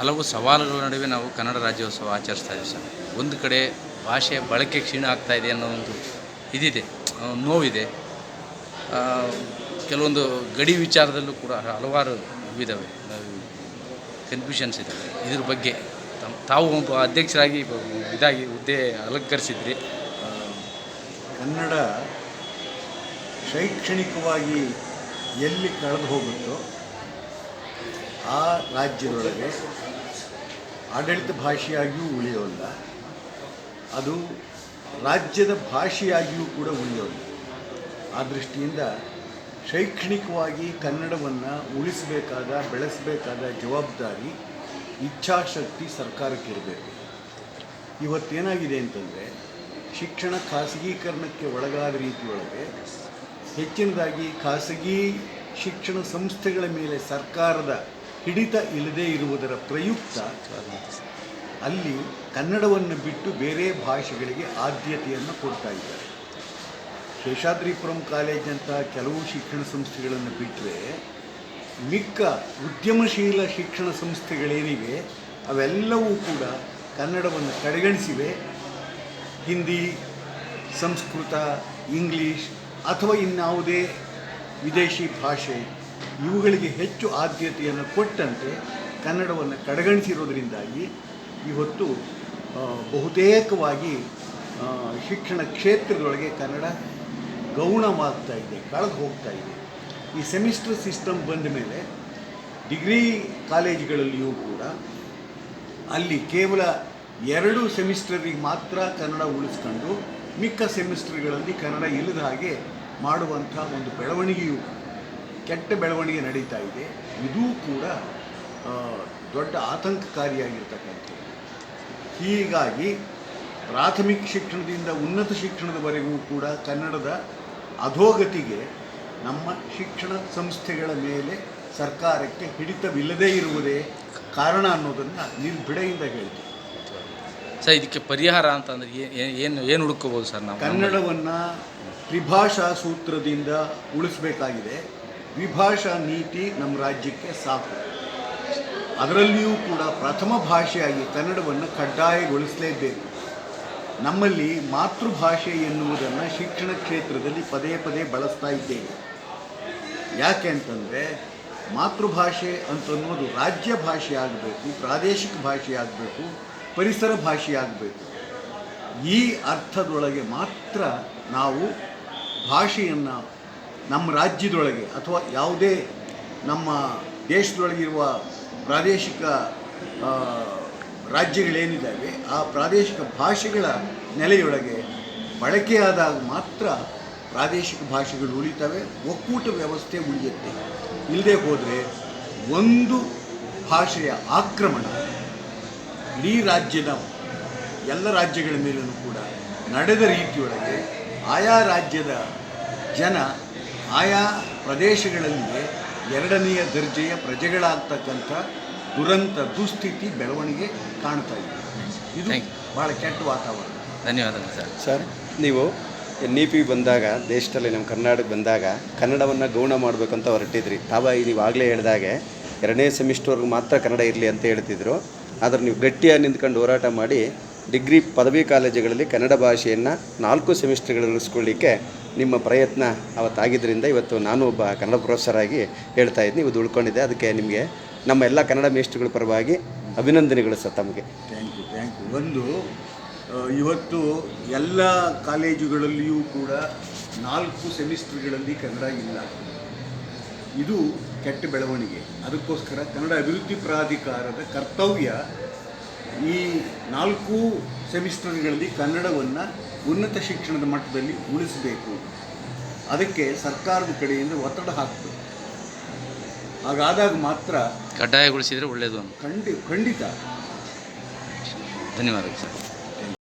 ಹಲವು ಸವಾಲುಗಳ ನಡುವೆ ನಾವು ಕನ್ನಡ ರಾಜ್ಯೋತ್ಸವ ಆಚರಿಸ್ತಾ ಇದ್ದೀವಿ ಸರ್. ಒಂದು ಕಡೆ ಭಾಷೆ ಬಳಕೆ ಕ್ಷೀಣ ಆಗ್ತಾ ಇದೆ ಅನ್ನೋ ಒಂದು ಇದಿದೆ ನೋವಿದೆ. ಕೆಲವೊಂದು ಗಡಿ ವಿಚಾರದಲ್ಲೂ ಕೂಡ ಹಲವಾರು ಇದಾವೆ ಕನ್ಫ್ಯೂಷನ್ಸ್ ಇದ್ದಾವೆ ಇದ್ರ ಬಗ್ಗೆ ತಾವು ಒಬ್ಬ ಅಧ್ಯಕ್ಷರಾಗಿ ಇದಾಗಿ ಹುದ್ದೆ ಅಲಂಕರಿಸಿದ್ರಿ. ಕನ್ನಡ ಶೈಕ್ಷಣಿಕವಾಗಿ ಎಲ್ಲಿ ಕಳೆದು ಹೋಗುತ್ತೋ ಆ ರಾಜ್ಯದೊಳಗೆ ಆಡಳಿತ ಭಾಷೆಯಾಗಿಯೂ ಉಳಿಯೋಲ್ಲ ಅದು ರಾಜ್ಯದ ಭಾಷೆಯಾಗಿಯೂ ಕೂಡ ಉಳಿಯೋಲ್ಲ ಆ ದೃಷ್ಟಿಯಿಂದ ಶೈಕ್ಷಣಿಕವಾಗಿ ಕನ್ನಡವನ್ನು ಉಳಿಸಬೇಕಾದ, ಬೆಳೆಸಬೇಕಾದ ಜವಾಬ್ದಾರಿ, ಇಚ್ಛಾಶಕ್ತಿ ಸರ್ಕಾರಕ್ಕಿರಬೇಕು. ಇವತ್ತೇನಾಗಿದೆ ಅಂತಂದರೆ, ಶಿಕ್ಷಣ ಖಾಸಗೀಕರಣಕ್ಕೆ ಒಳಗಾದ ರೀತಿಯೊಳಗೆ ಹೆಚ್ಚಿನದಾಗಿ ಖಾಸಗಿ ಶಿಕ್ಷಣ ಸಂಸ್ಥೆಗಳ ಮೇಲೆ ಸರ್ಕಾರದ ಹಿಡಿತ ಇಲ್ಲದೇ ಇರುವುದರ ಪ್ರಯುಕ್ತ ಅಲ್ಲಿ ಕನ್ನಡವನ್ನು ಬಿಟ್ಟು ಬೇರೆ ಭಾಷೆಗಳಿಗೆ ಆದ್ಯತೆಯನ್ನು ಕೊಡ್ತಾ ಇದ್ದಾರೆ. ಶೇಷಾದ್ರಿಪುರಂ ಕಾಲೇಜ್ ಅಂತ ಕೆಲವು ಶಿಕ್ಷಣ ಸಂಸ್ಥೆಗಳನ್ನು ಬಿಟ್ಟರೆ ಮಿಕ್ಕ ಉದ್ಯಮಶೀಲ ಶಿಕ್ಷಣ ಸಂಸ್ಥೆಗಳೇನಿವೆ, ಅವೆಲ್ಲವೂ ಕೂಡ ಕನ್ನಡವನ್ನು ಕಡೆಗಣಿಸಿವೆ. ಹಿಂದಿ, ಸಂಸ್ಕೃತ, ಇಂಗ್ಲೀಷ್ ಅಥವಾ ಇನ್ಯಾವುದೇ ವಿದೇಶಿ ಭಾಷೆ ಇವುಗಳಿಗೆ ಹೆಚ್ಚು ಆದ್ಯತೆಯನ್ನು ಕೊಟ್ಟಂತೆ ಕನ್ನಡವನ್ನು ಕಡೆಗಣಿಸಿರೋದರಿಂದಾಗಿ ಇವತ್ತು ಬಹುತೇಕವಾಗಿ ಶಿಕ್ಷಣ ಕ್ಷೇತ್ರದೊಳಗೆ ಕನ್ನಡ ಗೌಣವಾಗ್ತಾ ಇದೆ, ಕಳೆದು ಹೋಗ್ತಾ ಇದೆ. ಈ ಸೆಮಿಸ್ಟರ್ ಸಿಸ್ಟಮ್ ಬಂದ ಮೇಲೆ ಡಿಗ್ರಿ ಕಾಲೇಜ್ಗಳಲ್ಲಿಯೂ ಕೂಡ ಅಲ್ಲಿ ಕೇವಲ ಎರಡು ಸೆಮಿಸ್ಟರಿಗೆ ಮಾತ್ರ ಕನ್ನಡ ಉಳಿಸ್ಕೊಂಡು, ಮಿಕ್ಕ ಸೆಮಿಸ್ಟರ್ಗಳಲ್ಲಿ ಕನ್ನಡ ಇಲ್ಲದ ಹಾಗೆ ಮಾಡುವಂಥ ಒಂದು ಬೆಳವಣಿಗೆಯು ಕೆಟ್ಟ ಬೆಳವಣಿಗೆ ನಡೀತಾ ಇದೆ. ಇದೂ ಕೂಡ ದೊಡ್ಡ ಆತಂಕಕಾರಿಯಾಗಿರ್ತಕ್ಕಂಥದ್ದು. ಹೀಗಾಗಿ ಪ್ರಾಥಮಿಕ ಶಿಕ್ಷಣದಿಂದ ಉನ್ನತ ಶಿಕ್ಷಣದವರೆಗೂ ಕೂಡ ಕನ್ನಡದ ಅಧೋಗತಿಗೆ ನಮ್ಮ ಶಿಕ್ಷಣ ಸಂಸ್ಥೆಗಳ ಮೇಲೆ ಸರ್ಕಾರಕ್ಕೆ ಹಿಡಿತವಿಲ್ಲದೇ ಇರುವುದೇ ಕಾರಣ ಅನ್ನೋದನ್ನು ನಿರ್ಭಿಡೆಯಿಂದ ಹೇಳ್ತೀವಿ ಸರ್ ಇದಕ್ಕೆ ಪರಿಹಾರ ಅಂತಂದ್ರೆ ಏನು ಏನು ಹುಡುಕೋಬೋದು ಸರ್ ನಾವು? ಕನ್ನಡವನ್ನು ತ್ರಿಭಾಷಾ ಸೂತ್ರದಿಂದ ಉಳಿಸಬೇಕಾಗಿದೆ. ದ್ವಿಭಾಷಾ ನೀತಿ ನಮ್ಮ ರಾಜ್ಯಕ್ಕೆ ಸಾಕು. ಅದರಲ್ಲಿಯೂ ಕೂಡ ಪ್ರಥಮ ಭಾಷೆಯಾಗಿ ಕನ್ನಡವನ್ನು ಕಡ್ಡಾಯಗೊಳಿಸಲೇಬೇಕು. ನಮ್ಮಲ್ಲಿ ಮಾತೃಭಾಷೆ ಎನ್ನುವುದನ್ನು ಶಿಕ್ಷಣ ಕ್ಷೇತ್ರದಲ್ಲಿ ಪದೇ ಪದೇ ಬಳಸ್ತಾ ಇದ್ದೇವೆ. ಯಾಕೆ ಅಂತಂದರೆ, ಮಾತೃಭಾಷೆ ಅಂತನ್ನೋದು ರಾಜ್ಯ ಭಾಷೆ ಆಗಬೇಕು, ಪ್ರಾದೇಶಿಕ ಭಾಷೆ ಆಗಬೇಕು, ಪರಿಸರ ಭಾಷೆ ಆಗಬೇಕು. ಈ ಅರ್ಥದೊಳಗೆ ಮಾತ್ರ ನಾವು ಭಾಷೆಯನ್ನು ನಮ್ಮ ರಾಜ್ಯದೊಳಗೆ ಅಥವಾ ಯಾವುದೇ ನಮ್ಮ ದೇಶದೊಳಗಿರುವ ಪ್ರಾದೇಶಿಕ ರಾಜ್ಯಗಳೇನಿದ್ದಾವೆ, ಆ ಪ್ರಾದೇಶಿಕ ಭಾಷೆಗಳ ನೆಲೆಯೊಳಗೆ ಬಳಕೆಯಾದಾಗ ಮಾತ್ರ ಪ್ರಾದೇಶಿಕ ಭಾಷೆಗಳು ಉಳಿತವೆ, ಒಕ್ಕೂಟ ವ್ಯವಸ್ಥೆ ಉಳಿಯುತ್ತೆ. ಇಲ್ಲದೆ ಹೋದರೆ ಒಂದು ಭಾಷೆಯ ಆಕ್ರಮಣ ಇಡೀ ರಾಜ್ಯದ ಎಲ್ಲ ರಾಜ್ಯಗಳ ಮೇಲೂ ಕೂಡ ನಡೆದ ರೀತಿಯೊಳಗೆ ಆಯಾ ರಾಜ್ಯದ ಜನ ಆಯಾ ಪ್ರದೇಶಗಳಲ್ಲಿ ಎರಡನೆಯ ದರ್ಜೆಯ ಪ್ರಜೆಗಳಾಗ್ತಕ್ಕಂಥ ದುರಂತ ದುಸ್ಥಿತಿ ಬೆಳವಣಿಗೆ ಕಾಣ್ತಾ ಇದೆ. ಇದು ಭಾಳ ಕೆಟ್ಟ ವಾತಾವರಣ. ಧನ್ಯವಾದಗಳು ಸರ್. ಸರ್ ನೀವು ಎನ್ ಇ ಪಿ ಬಂದಾಗ ದೇಶದಲ್ಲಿ ನಮ್ಮ ಕರ್ನಾಟಕ ಬಂದಾಗ ಕನ್ನಡವನ್ನು ಗೌಣ ಮಾಡಬೇಕಂತ ಹೊರಟಿದ್ರಿ. ತಾವ ನೀವು ಆಗಲೇ ಹೇಳಿದಾಗೆ ಎರಡನೇ ಸೆಮಿಸ್ಟರ್ಗೆ ಮಾತ್ರ ಕನ್ನಡ ಇರಲಿ ಅಂತ ಹೇಳ್ತಿದ್ರು. ಆದರೆ ನೀವು ಗಟ್ಟಿಯಾಗಿ ನಿಂತ್ಕೊಂಡು ಹೋರಾಟ ಮಾಡಿ ಡಿಗ್ರಿ ಪದವಿ ಕಾಲೇಜುಗಳಲ್ಲಿ ಕನ್ನಡ ಭಾಷೆಯನ್ನು ನಾಲ್ಕು ಸೆಮಿಸ್ಟರ್ಗಳಲ್ಲಿ ಉಳಿಸ್ಕೊಳ್ಳಿಕ್ಕೆ ನಿಮ್ಮ ಪ್ರಯತ್ನ ಅವತ್ತಾಗಿದ್ದರಿಂದ ಇವತ್ತು ನಾನು ಒಬ್ಬ ಕನ್ನಡ ಪ್ರೊಫೆಸರ್ ಆಗಿ ಹೇಳ್ತಾ ಇದ್ದೀನಿ, ಇವತ್ತು ಉಳ್ಕೊಂಡಿದ್ದೆ. ಅದಕ್ಕೆ ನಿಮಗೆ ನಮ್ಮ ಎಲ್ಲ ಕನ್ನಡ ಮೇಷ್ಟ್ರುಗಳ ಪರವಾಗಿ ಅಭಿನಂದನೆಗಳು ಸರ್ ತಮಗೆ. ಥ್ಯಾಂಕ್ ಯು ಥ್ಯಾಂಕ್ ಯು ಒಂದು ಇವತ್ತು ಎಲ್ಲ ಕಾಲೇಜುಗಳಲ್ಲಿಯೂ ಕೂಡ ನಾಲ್ಕು ಸೆಮಿಸ್ಟರ್ಗಳಲ್ಲಿ ಕನ್ನಡ ಇಲ್ಲ. ಇದು ಕೆಟ್ಟ ಬೆಳವಣಿಗೆ. ಅದಕ್ಕೋಸ್ಕರ ಕನ್ನಡ ಅಭಿವೃದ್ಧಿ ಪ್ರಾಧಿಕಾರದ ಕರ್ತವ್ಯ ಈ ನಾಲ್ಕು ಸೆಮಿಸ್ಟರ್ಗಳಲ್ಲಿ ಕನ್ನಡವನ್ನು ಉನ್ನತ ಶಿಕ್ಷಣದ ಮಟ್ಟದಲ್ಲಿ ಉಳಿಸಬೇಕು. ಅದಕ್ಕೆ ಸರ್ಕಾರದ ಕಡೆಯಿಂದ ಒತ್ತಡ ಹಾಕಬೇಕು. ಹಾಗಾದಾಗ ಮಾತ್ರ ಕಡ್ಡಾಯಗೊಳಿಸಿದರೆ ಒಳ್ಳೆಯದು ಖಂಡಿ ಖಂಡಿತ. ಧನ್ಯವಾದಗಳು ಸರ್.